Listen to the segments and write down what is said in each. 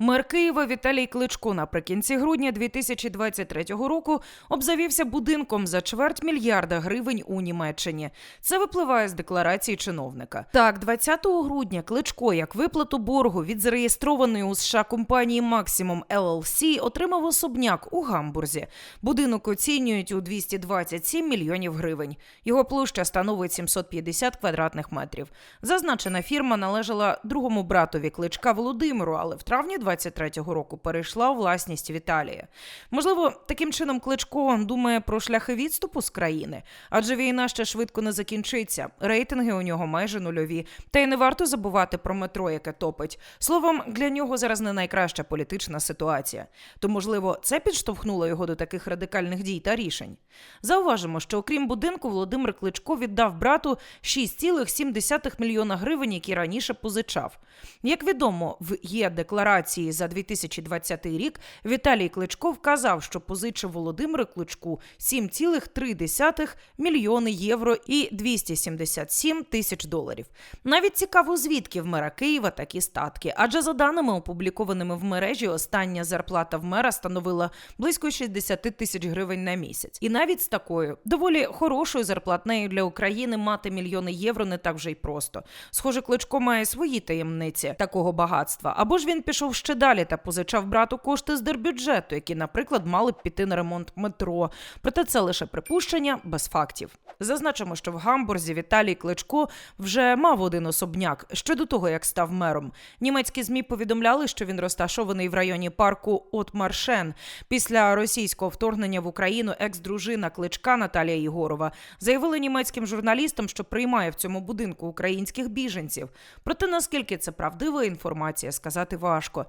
Мер Києва Віталій Кличко наприкінці грудня 2023 року обзавівся будинком за чверть мільярда гривень у Німеччині. Це випливає з декларації чиновника. Так, 20 грудня Кличко, як виплату боргу від зареєстрованої у США компанії Maximum LLC, отримав особняк у Гамбурзі. Будинок оцінюють у 227 мільйонів гривень. Його площа становить 750 квадратних метрів. Зазначена фірма належала другому братові Кличка Володимиру, але в травні 23-го року перейшла у власність Віталія. Можливо, таким чином Кличко думає про шляхи відступу з країни, адже війна ще швидко не закінчиться. Рейтинги у нього майже нульові. Та й не варто забувати про метро, яке топить. Словом, для нього зараз не найкраща політична ситуація. То, можливо, це підштовхнуло його до таких радикальних дій та рішень. Зауважимо, що окрім будинку, Володимир Кличко віддав брату 6,7 мільйона гривень, які раніше позичав. Як відомо, в є декларації за 2020 рік Віталій Кличко вказав, що позичив Володимиру Кличку 7,3 мільйони євро і 277 тисяч доларів. Навіть цікаво, звідки в мера Києва такі статки. Адже за даними опублікованими в мережі, остання зарплата в мера становила близько 60 тисяч гривень на місяць. І навіть з такою доволі хорошою зарплатнею для України мати мільйони євро не так вже й просто. Схоже, Кличко має свої таємниці такого багатства. Або ж він пішов ще далі та позичав брату кошти з держбюджету, які, наприклад, мали б піти на ремонт метро. Проте це лише припущення без фактів. Зазначимо, що в Гамбурзі Віталій Кличко вже мав один особняк ще до того, як став мером. Німецькі змі повідомляли, що він розташований в районі парку От-Маршен. Після російського вторгнення в Україну екс-дружина Кличка Наталія Єгорова заявила німецьким журналістам, що приймає в цьому будинку українських біженців. Проте наскільки це правдива інформація, сказати важко.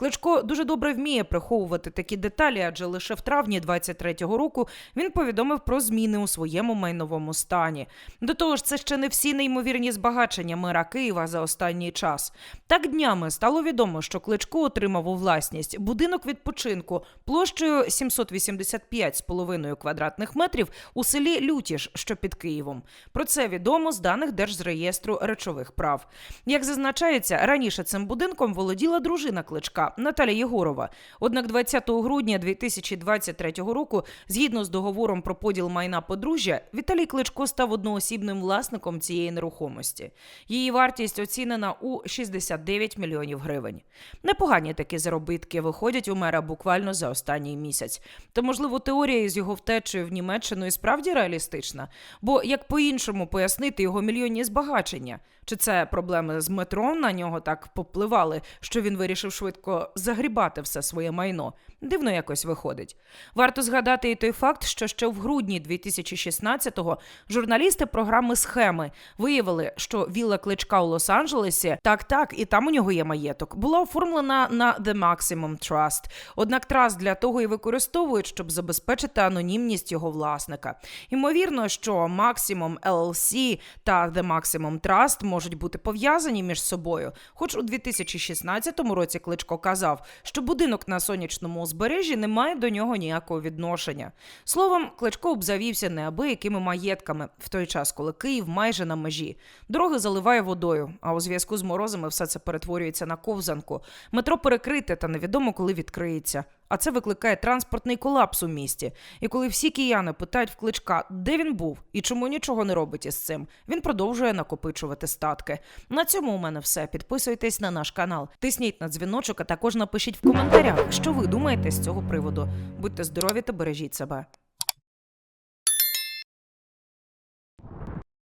Кличко дуже добре вміє приховувати такі деталі, адже лише в травні 23-го року він повідомив про зміни у своєму майновому стані. До того ж, це ще не всі неймовірні збагачення мера Києва за останній час. Так днями стало відомо, що Кличко отримав у власність будинок відпочинку площею 785,5 квадратних метрів у селі Лютіж, що під Києвом. Про це відомо з даних Держреєстру речових прав. Як зазначається, раніше цим будинком володіла дружина Кличка Наталя Єгорова. Однак 20 грудня 2023 року, згідно з договором про поділ майна подружжя, Віталій Кличко став одноосібним власником цієї нерухомості. Її вартість оцінена у 69 мільйонів гривень. Непогані такі заробітки виходять у мера буквально за останній місяць. Та можливо теорія із його втечею в Німеччину і справді реалістична. Бо як по-іншому пояснити його мільйонні збагачення? Чи це проблеми з метро на нього так попливали, що він вирішив швидко загрібати все своє майно? Дивно якось виходить. Варто згадати і той факт, що ще в грудні 2016-го журналісти програми Схеми виявили, що вілла кличка у Лос-Анджелесі, так, так, і там у нього є маєток, була оформлена на The Maximum Trust. Однак траст для того і використовують, щоб забезпечити анонімність його власника. Ймовірно, що Maximum LLC та The Maximum Trust можуть бути пов'язані між собою. Хоч у 2016 році Кличко казав, що будинок на сонячному узбережжі не має до нього ніякого відношення. Словом, Кличко обзавівся неабиякими маєтками в той час, коли Київ майже на межі. Дороги заливає водою, а у зв'язку з морозами все це перетворюється на ковзанку. Метро перекрите та невідомо, коли відкриється. А це викликає транспортний колапс у місті. І коли всі кияни питають в кличка, де він був і чому нічого не робить із цим, він продовжує накопичувати статки. На цьому у мене все. Підписуйтесь на наш канал, тисніть на дзвіночок, а також напишіть в коментарях, що ви думаєте з цього приводу. Будьте здорові та бережіть себе.